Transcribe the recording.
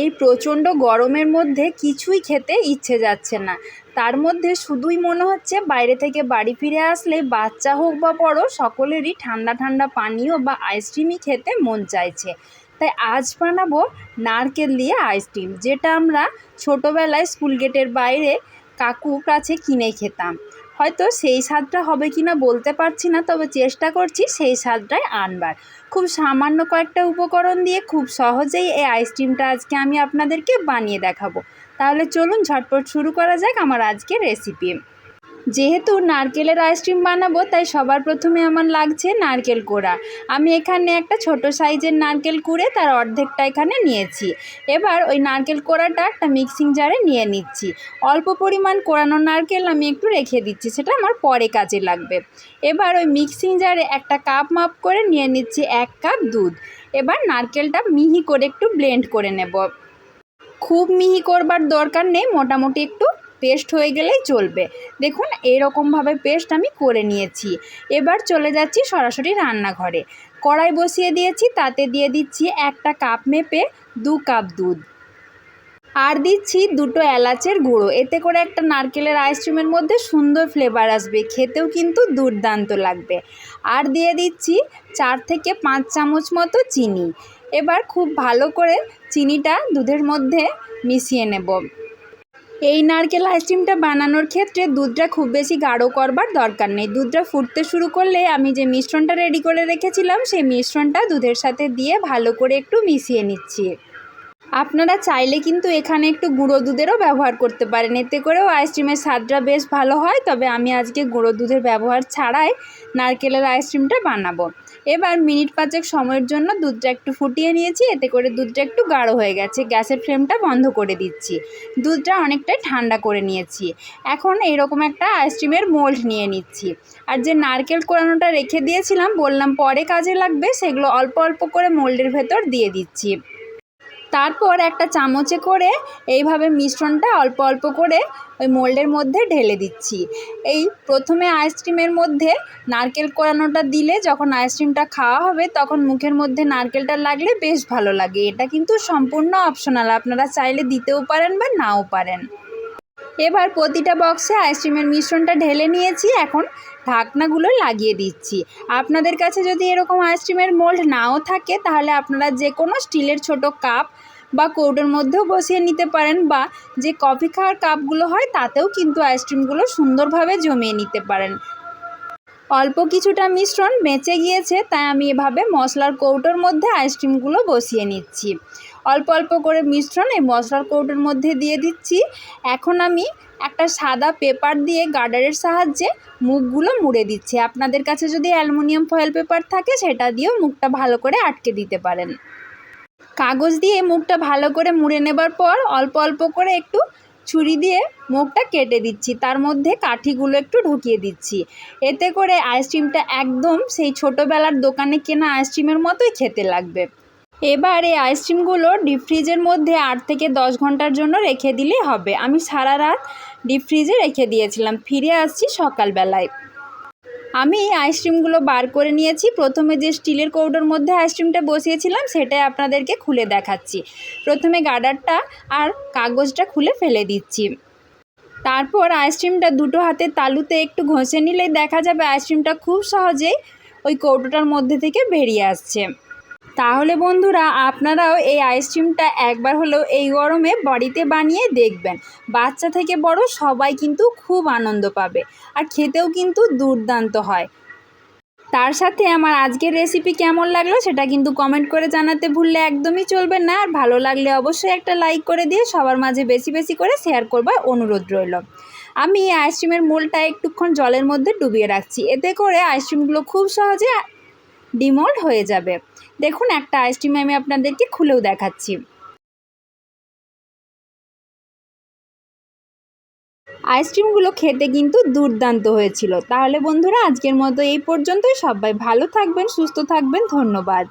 এই প্রচণ্ড গরমের মধ্যে কিছুই খেতে ইচ্ছে যাচ্ছে না। তার মধ্যে শুধুই মনে হচ্ছে বাইরে থেকে বাড়ি ফিরে আসলে বাচ্চা হোক বা বড়, সকলেরই ঠান্ডা ঠান্ডা পানীয় বা আইসক্রিমই খেতে মন চাইছে। তাই আজ বানাবো নারকেল দিয়ে আইসক্রিম যেটা আমরা ছোটোবেলায় স্কুল গেটের বাইরে কাকু কাছে কিনে খেতাম। হয়তো সেই স্বাদটা হবে কি না বলতে পারছি না, তবে চেষ্টা করছি সেই স্বাদটাই আনবার। খুব সামান্য কয়েকটা উপকরণ দিয়ে খুব সহজেই এই আইসক্রিমটা আজকে আমি আপনাদেরকে বানিয়ে দেখাবো। তাহলে চলুন ঝটপট শুরু করা যাক আমার আজকের রেসিপি যেহেতু নারকেলের আইসক্রিম বানাবো, তাই সবার প্রথমে আমার লাগছে নারকেল কোড়া। আমি এখানে একটা ছোট সাইজের নারকেল কুড়ে তার অর্ধেকটা এখানে নিয়েছি। এবার ওই নারকেল কোড়াটা একটা মিক্সিং জারে নিয়ে নিচ্ছি। অল্প পরিমাণ কোড়ানো নারকেল আমি একটু রেখে দিচ্ছি, সেটা আমার পরে কাজে লাগবে। এবার ওই মিক্সিং জারে একটা কাপ মাপ করে নিয়ে নিচ্ছি এক কাপ দুধ। এবার নারকেলটা মিহি করে একটু ব্লেন্ড করে নেব। খুব মিহি করবার দরকার নেই, মোটামুটি একটু পেস্ট হয়ে গেলেই চলবে। দেখুন, এরকমভাবে পেস্ট আমি করে নিয়েছি। এবার চলে যাচ্ছি সরাসরি রান্নাঘরে। কড়াই বসিয়ে দিয়েছি, তাতে দিয়ে দিচ্ছি একটা কাপ মেপে দু কাপ দুধ। আর দিচ্ছি দুটো এলাচের গুঁড়ো। এতে করে একটা নারকেলের আইসক্রিমের মধ্যে সুন্দর ফ্লেভার আসবে। খেতেও কিন্তু দুর্দান্ত লাগবে। আর দিয়ে দিচ্ছি চার থেকে পাঁচ চামচ মতো চিনি। এবার খুব ভালো করে চিনিটা দুধের মধ্যে মিশিয়ে নেব। এই নারকেল আইসক্রিমটা বানানোর ক্ষেত্রে দুধটা খুব বেশি গাঢ় করবার দরকার নেই। দুধটা ফুটতে শুরু করলে আমি যে মিশ্রণটা রেডি করে রেখেছিলাম, সেই মিশ্রণটা দুধের সাথে দিয়ে ভালো করে একটু মিশিয়ে নিচ্ছি। আপনারা চাইলে কিন্তু এখানে একটু গুঁড়ো দুধেরও ব্যবহার করতে পারেন। এতে করেও আইসক্রিমের স্বাদটা বেশ ভালো হয়। তবে আমি আজকে গুঁড়ো দুধের ব্যবহার ছাড়াই নারকেলের আইসক্রিমটা বানাবো। এবার মিনিট পাঁচেক সময়ের জন্য দুধটা একটু ফুটিয়ে নিয়েছি, এতে করে দুধটা একটু গাঢ় হয়ে গেছে। গ্যাসের ফ্লেমটা বন্ধ করে দিচ্ছি। দুধটা অনেকটাই ঠান্ডা করে নিয়েছি। এখন এরকম একটা আইসক্রিমের মোল্ড নিয়ে নিচ্ছি। আর যে নারকেল কোরানোটা রেখে দিয়েছিলাম, বললাম পরে কাজে লাগবে, সেগুলো অল্প অল্প করে মোল্ডের ভেতর দিয়ে দিচ্ছি। তারপর একটা চামচে করে এইভাবে মিশ্রণটা অল্প অল্প করে ওই মোল্ডের মধ্যে ঢেলে দিচ্ছি। এই প্রথমে আইসক্রিমের মধ্যে নারকেল কোরানোটা দিলে যখন আইসক্রিমটা খাওয়া হবে তখন মুখের মধ্যে নারকেলটা লাগলে বেশ ভালো লাগে। এটা কিন্তু সম্পূর্ণ অপশনাল আপনারা চাইলে দিতেও পারেন বা নাও পারেন। এবার প্রতিটা বক্সে আইসক্রিমের মিশ্রণটা ঢেলে নিয়েছি। এখন ঢাকনাগুলো লাগিয়ে দিচ্ছি। আপনাদের কাছে যদি এরকম আইসক্রিমের মোল্ড নাও থাকে, তাহলে আপনারা যে কোনো স্টিলের ছোট কাপ বা কৌটোর মধ্যেও বসিয়ে নিতে পারেন বা যে কফি খাওয়ার কাপগুলো হয়, তাতেও কিন্তু আইসক্রিমগুলো সুন্দরভাবে জমিয়ে নিতে পারেন। অল্প কিছুটা মিশ্রণ বেঁচে গিয়েছে, তাই আমি এভাবে মশলার কৌটোর মধ্যে আইসক্রিমগুলো বসিয়ে নিচ্ছি। অল্প অল্প করে মিশ্রণ এই মশলার কৌটোর মধ্যে দিয়ে দিচ্ছি। এখন আমি একটা সাদা পেপার দিয়ে গার্ডারের সাহায্যে মুখগুলো মুড়ে দিচ্ছি। আপনাদের কাছে যদি অ্যালুমিনিয়াম ফয়েল পেপার থাকে, সেটা দিয়েও মুখটা ভালো করে আটকে দিতে পারেন। কাগজ দিয়ে মুখটা ভালো করে মুড়ে নেবার পর অল্প অল্প করে একটু ছুরি দিয়ে মুখটা কেটে দিচ্ছি। তার মধ্যে কাঠিগুলো একটু ঢুকিয়ে দিচ্ছি। এতে করে আইসক্রিমটা একদম সেই ছোটোবেলার দোকানে কেনা আইসক্রিমের মতোই খেতে লাগবে। এবার এই আইসক্রিমগুলো ডিপ ফ্রিজের মধ্যে আট থেকে দশ ঘণ্টার জন্য রেখে দিলেই হবে। আমি সারা রাত ডিপ ফ্রিজে রেখে দিয়েছিলাম। ফিরে আসছি সকালবেলায়। আমি এই আইসক্রিমগুলো বার করে নিয়েছি। প্রথমে যে স্টিলের কৌটোর মধ্যে আইসক্রিমটা বসিয়েছিলাম, সেটাই আপনাদেরকে খুলে দেখাচ্ছি। প্রথমে গার্ডারটা আর কাগজটা খুলে ফেলে দিচ্ছি। তারপর আইসক্রিমটা দুটো হাতে তালুতে একটু ঘষে নিলেই দেখা যাবে আইসক্রিমটা খুব সহজেই ওই কৌটোটার মধ্যে থেকে বেরিয়ে আসছে। তাহলে বন্ধুরা আপনারাও এই আইসক্রিমটা একবার হলেও এই গরমে বাড়িতে বানিয়ে দেখবেন। বাচ্চা থেকে বড় সবাই কিন্তু খুব আনন্দ পাবে আর খেতেও কিন্তু দুর্দান্ত হয়। তার সাথে আমার আজকের রেসিপি কেমন লাগল সেটা কিন্তু কমেন্ট করে জানাতে ভুললে একদমই চলবে না। আর ভালো লাগলে অবশ্যই একটা লাইক করে দিয়ে সবার মাঝে বেশি বেশি করে শেয়ার করবার অনুরোধ রইল। আমি এই আইসক্রিমের মোলটা একটুক্ষণ জলের মধ্যে ডুবিয়ে রাখছি। এতে করে আইসক্রিমগুলো খুব সহজে ডিমোল্ড হয়ে যাবে। দেখুন, একটা আইসক্রিম আমি আপনাদেরকে খুলেও দেখাচ্ছি। আইসক্রিমগুলো খেতে কিন্তু দুর্দান্ত হয়েছিল। তাহলে বন্ধুরা, আজকের মতো এই পর্যন্তই। সবাই ভালো থাকবেন, সুস্থ থাকবেন। ধন্যবাদ।